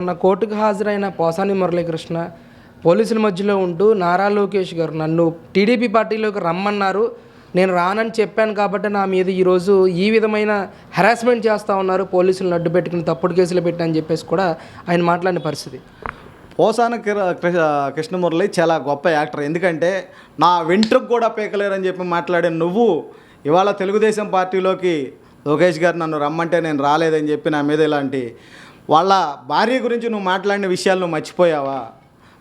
నా కోర్టుకు హాజరైన పోసాని మురళీకృష్ణ పోలీసుల మధ్యలో ఉంటూ నారా లోకేష్ గారు నన్ను టీడీపీ పార్టీలోకి రమ్మన్నారు. నేను రానని చెప్పాను కాబట్టి నా మీద ఈరోజు ఈ విధమైన హెరాస్మెంట్ చేస్తూ ఉన్నారు. పోలీసులను అడ్డు పెట్టుకుని తప్పుడు కేసులు పెట్టని చెప్పేసి కూడా ఆయన మాట్లాడిన పరిస్థితి. పోసాన కిర- కృ- కృష్ణమురళి చాలా గొప్ప యాక్టర్. ఎందుకంటే నా వెంట్రుకు కూడా పీకలేరని చెప్పి మాట్లాడే నువ్వు ఇవాళ తెలుగుదేశం పార్టీలోకి లోకేష్ గారు నన్ను రమ్మంటే నేను రాలేదని చెప్పి నా మీద ఇలాంటి వాళ్ళ భార్య గురించి నువ్వు మాట్లాడిన విషయాలు నువ్వు మర్చిపోయావా?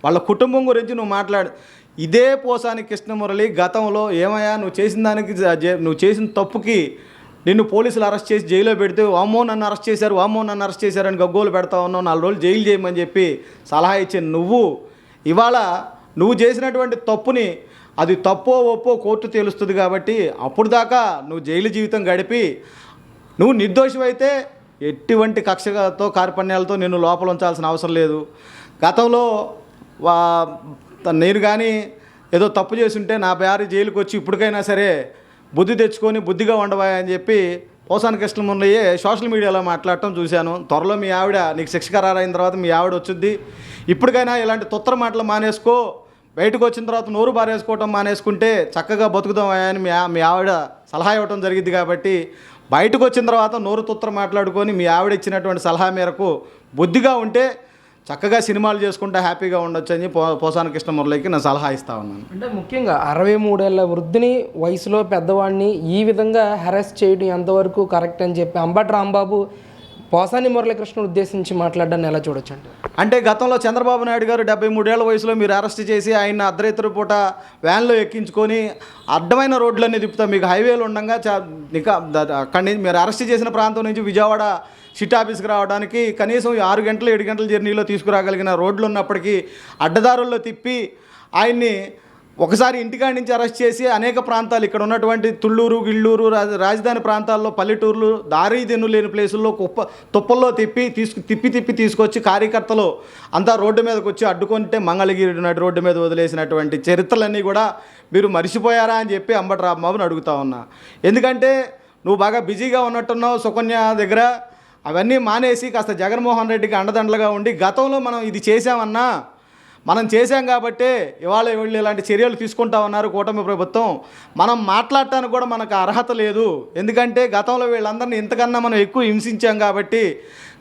వాళ్ళ కుటుంబం గురించి నువ్వు మాట్లాడు. ఇదే పోసాని కృష్ణమురళి గతంలో ఏమయ్యా నువ్వు చేసిన దానికి నువ్వు చేసిన తప్పుకి నిన్ను పోలీసులు అరెస్ట్ చేసి జైల్లో పెడితే వామ్మో నన్ను అరెస్ట్ చేశారు వామ్మో నన్ను అరెస్ట్ చేశారని గగ్గోలు పెడతా ఉన్నావు నాలుగు రోజులు జైలు చేయమని చెప్పి సలహా ఇచ్చిన నువ్వు. ఇవాళ నువ్వు చేసినటువంటి తప్పుని అది తప్పో ఒప్పో కోర్టు తేలుస్తుంది కాబట్టి అప్పుడు దాకా నువ్వు జైలు జీవితం గడిపి నువ్వు నిర్దోషమైతే ఎటువంటి కక్షతో కార్పణ్యాలతో నిన్ను లోపల ఉంచాల్సిన అవసరం లేదు. గతంలో వా నేను కానీ ఏదో తప్పు చేసుంటే నా భార్య జైలుకి వచ్చి ఇప్పటికైనా సరే బుద్ధి తెచ్చుకొని బుద్ధిగా ఉండవా అని చెప్పి పోసాన కృష్ణమున్నయ్యే సోషల్ మీడియాలో మాట్లాడటం చూశాను. త్వరలో మీ ఆవిడ నీకు శిక్ష ఖరారైన తర్వాత మీ ఆవిడ వచ్చింది. ఇప్పటికైనా ఇలాంటి తొత్తర మాటలు మానేసుకో. బయటకు వచ్చిన తర్వాత నోరు బారేసుకోవటం మానేసుకుంటే చక్కగా బతుకుదాం అని మీ ఆ- మీ ఆవిడ సలహా ఇవ్వటం జరిగింది కాబట్టి బయటకు వచ్చిన తర్వాత నోరు తుత్తర మాట్లాడుకొని మీ ఆవిడ ఇచ్చినటువంటి సలహా మేరకు బుద్ధిగా ఉంటే చక్కగా సినిమాలు చేసుకుంటే హ్యాపీగా ఉండొచ్చు అని పో పోసాన కృష్ణమురళికి నేను సలహా ఇస్తా ఉన్నాను. అంటే ముఖ్యంగా అరవై మూడేళ్ళ వృద్ధిని వయసులో పెద్దవాడిని ఈ విధంగా హెరాస్ చేయడం ఎంతవరకు కరెక్ట్ అని చెప్పి అంబటి రాంబాబు పోసాని మురళీకృష్ణ ఉద్దేశించి మాట్లాడడాన్ని ఎలా చూడొచ్చు అంటే గతంలో చంద్రబాబు నాయుడు గారు డెబ్బై మూడేళ్ళ వయసులో మీరు అరెస్ట్ చేసి ఆయన అర్ధరాత్రి పూట వ్యాన్లో ఎక్కించుకొని అడ్డమైన రోడ్లన్నీ తిప్పుతా మీకు హైవేలు ఉండగా చా ఇంకా అక్కడి నుంచి మీరు అరెస్ట్ చేసిన ప్రాంతం నుంచి విజయవాడ సిటీ ఆఫీస్కి రావడానికి కనీసం ఆరు గంటలు ఏడు గంటల జర్నీలో తీసుకురాగలిగిన రోడ్లు ఉన్నప్పటికీ అడ్డదారుల్లో తిప్పి ఆయన్ని ఒకసారి ఇంటికాడి నుంచి అరెస్ట్ చేసి అనేక ప్రాంతాలు ఇక్కడ ఉన్నటువంటి తుళ్ళూరు గిళ్ళూరు రాజ- రాజధాని ప్రాంతాల్లో పల్లెటూర్లు దారి లేని ప్లేసుల్లో కుప్ప తుప్పల్లో తిప్పి తీసుకు తిప్పి తిప్పి తీసుకొచ్చి కార్యకర్తలు అంతా రోడ్డు మీదకి వచ్చి అడ్డుకుంటే మంగళగిరి నడి రోడ్డు మీద వదిలేసినటువంటి చరిత్రలన్నీ కూడా మీరు మర్చిపోయారా అని చెప్పి అంబటి రాంబాబుని అడుగుతా ఉన్నా. ఎందుకంటే నువ్వు బాగా బిజీగా ఉన్నట్టున్నావు సుకన్య దగ్గర. అవన్నీ మానేసి కాస్త జగన్మోహన్ రెడ్డికి అండదండలుగా ఉండి గతంలో మనం ఇది చేసామన్నా మనం చేశాం కాబట్టే ఇవాళ వీళ్ళు ఇలాంటి చర్యలు తీసుకుంటా ఉన్నారు కూటమి ప్రభుత్వం. మనం మాట్లాడటానికి కూడా మనకు అర్హత లేదు. ఎందుకంటే గతంలో వీళ్ళందరినీ ఇంతకన్నా మనం ఎక్కువ హింసించాం కాబట్టి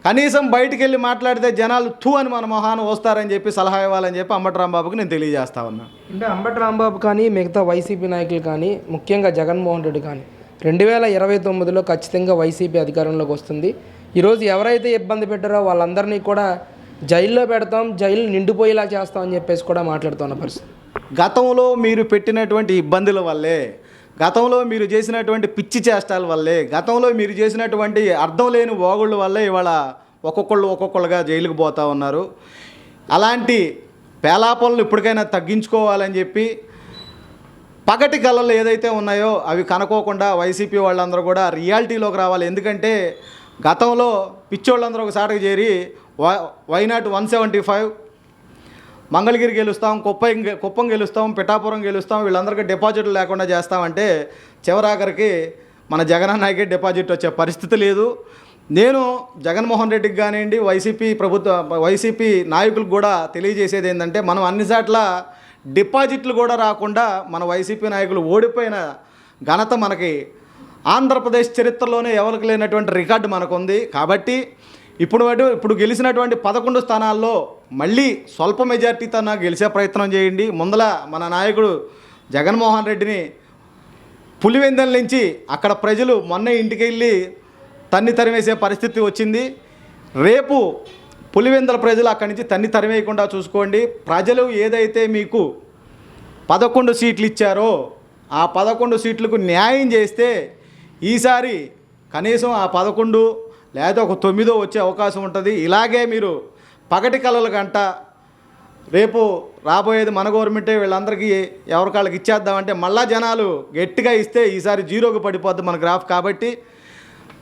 కనీసం బయటికి వెళ్ళి మాట్లాడితే జనాలు థూ అని మన మొహాన్ని వస్తారని చెప్పి సలహా ఇవ్వాలని చెప్పి అంబటి రాంబాబుకి నేను తెలియజేస్తా ఉన్నా. అంటే అంబటి రాంబాబు కానీ మిగతా వైసీపీ నాయకులు కానీ ముఖ్యంగా జగన్మోహన్ రెడ్డి కానీ రెండు వేల ఇరవై తొమ్మిదిలో ఖచ్చితంగా వైసీపీ అధికారంలోకి వస్తుంది. ఈరోజు ఎవరైతే ఇబ్బంది పెట్టారో వాళ్ళందరినీ కూడా జైల్లో పెడతాం జైలు నిండిపోయేలా చేస్తాం అని చెప్పేసి కూడా మాట్లాడుతున్న పరిస్థితి. గతంలో మీరు పెట్టినటువంటి ఇబ్బందుల వల్లే గతంలో మీరు చేసినటువంటి పిచ్చి చేష్టాల వల్లే గతంలో మీరు చేసినటువంటి అర్థం లేని ఓగుళ్ళ వల్లే ఇవాళ ఒక్కొక్కళ్ళు ఒక్కొక్కళ్ళుగా జైలుకు పోతా ఉన్నారు. అలాంటి పేలాపనలు ఇప్పటికైనా తగ్గించుకోవాలని చెప్పి పగటి కళలు ఏదైతే ఉన్నాయో అవి కనుకోకుండా వైసీపీ వాళ్ళందరూ కూడా రియాలిటీలోకి రావాలి. ఎందుకంటే గతంలో పిచ్చోళ్ళందరూ ఒకసారికి చేరి why not one seventy five? Mangalagiri గెలుస్తాం కుప్పం కుప్పం గెలుస్తాం పిఠాపురం గెలుస్తాం వీళ్ళందరికీ డిపాజిట్లు లేకుండా చేస్తామంటే చివరాఖరికి మన జగనన్నకి డిపాజిట్ వచ్చే పరిస్థితి లేదు. నేను జగన్మోహన్ రెడ్డికి కానివ్వండి వైసీపీ ప్రభుత్వ వైసీపీ నాయకులకు కూడా తెలియజేసేది ఏంటంటే మనం అన్ని చోట్ల డిపాజిట్లు కూడా రాకుండా మన వైసీపీ నాయకులు ఓడిపోయిన ఘనత మనకి ఆంధ్రప్రదేశ్ చరిత్రలోనే ఎవరికి లేనటువంటి రికార్డు మనకుంది. కాబట్టి ఇప్పుడు ఇప్పుడు గెలిచినటువంటి పదకొండు స్థానాల్లో మళ్ళీ స్వల్ప మెజార్టీతో గెలిచే ప్రయత్నం చేయండి. ముందల మన నాయకుడు జగన్మోహన్ రెడ్డిని పులివెందల నుంచి అక్కడ ప్రజలు మొన్న ఇంటికి వెళ్ళి తన్ని తరిమేసే పరిస్థితి వచ్చింది. రేపు పులివెందల ప్రజలు అక్కడి నుంచి తన్ని తరిమేయకుండా చూసుకోండి. ప్రజలు ఏదైతే మీకు పదకొండు సీట్లు ఇచ్చారో ఆ పదకొండు సీట్లకు న్యాయం చేస్తే ఈసారి కనీసం ఆ పదకొండు లేదా ఒక తొమ్మిదో వచ్చే అవకాశం ఉంటుంది. ఇలాగే మీరు పగటి కళల గంట రేపు రాబోయేది మన గవర్నమెంటే వీళ్ళందరికీ ఎవరికాళ్ళకి ఇచ్చేద్దామంటే మళ్ళా జనాలు గట్టిగా ఇస్తే ఈసారి జీరోకి పడిపోద్ది మన గ్రాఫ్ కాబట్టి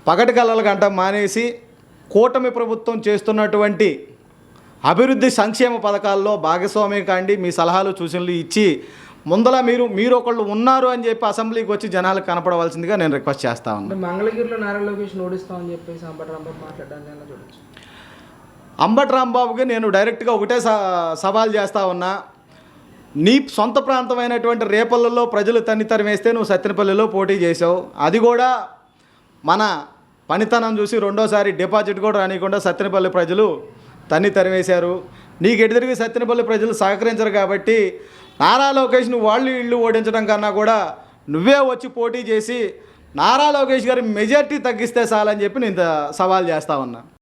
పగటి కళల గంట మానేసి కూటమి ప్రభుత్వం చేస్తున్నటువంటి అభివృద్ధి సంక్షేమ పథకాల్లో భాగస్వామ్యం కాండి. మీ సలహాలు సూచనలు ఇచ్చి ముందల మీరు మీరు ఒకళ్ళు ఉన్నారు అని చెప్పి అసెంబ్లీకి వచ్చి జనాలకు కనపడవలసిందిగా నేను రిక్వెస్ట్ చేస్తా ఉన్నాను మంగళగిరిలో నారా లోకేష్ ఓడిస్తాం అని చెప్పేసి అంబటి రాంబాబు చూడొచ్చు? అంబటి రాంబాబుకి నేను డైరెక్ట్గా ఒకటే స సవాల్ చేస్తా ఉన్నా. నీ సొంత ప్రాంతమైనటువంటి రేపల్లలో ప్రజలు తన్ని తరిమేస్తే నువ్వు సత్తెనపల్లిలో పోటీ చేసావు అది కూడా మన పనితనం చూసి రెండోసారి డిపాజిట్ కూడా రానియకుండా సత్తెనపల్లి ప్రజలు తన్ని తరిమేశారు. నీకు ఎటుదిరిగి సత్తెనపల్లి ప్రజలు సహకరించరు కాబట్టి నారా లోకేష్ నువ్వు వాళ్ళు ఇళ్ళు ఓడించడం కన్నా కూడా నువ్వే వచ్చి పోటీ చేసి నారా లోకేష్ గారి మెజార్టీ తగ్గిస్తే చాలని చెప్పి నేను ఇంత సవాల్ చేస్తా ఉన్నా.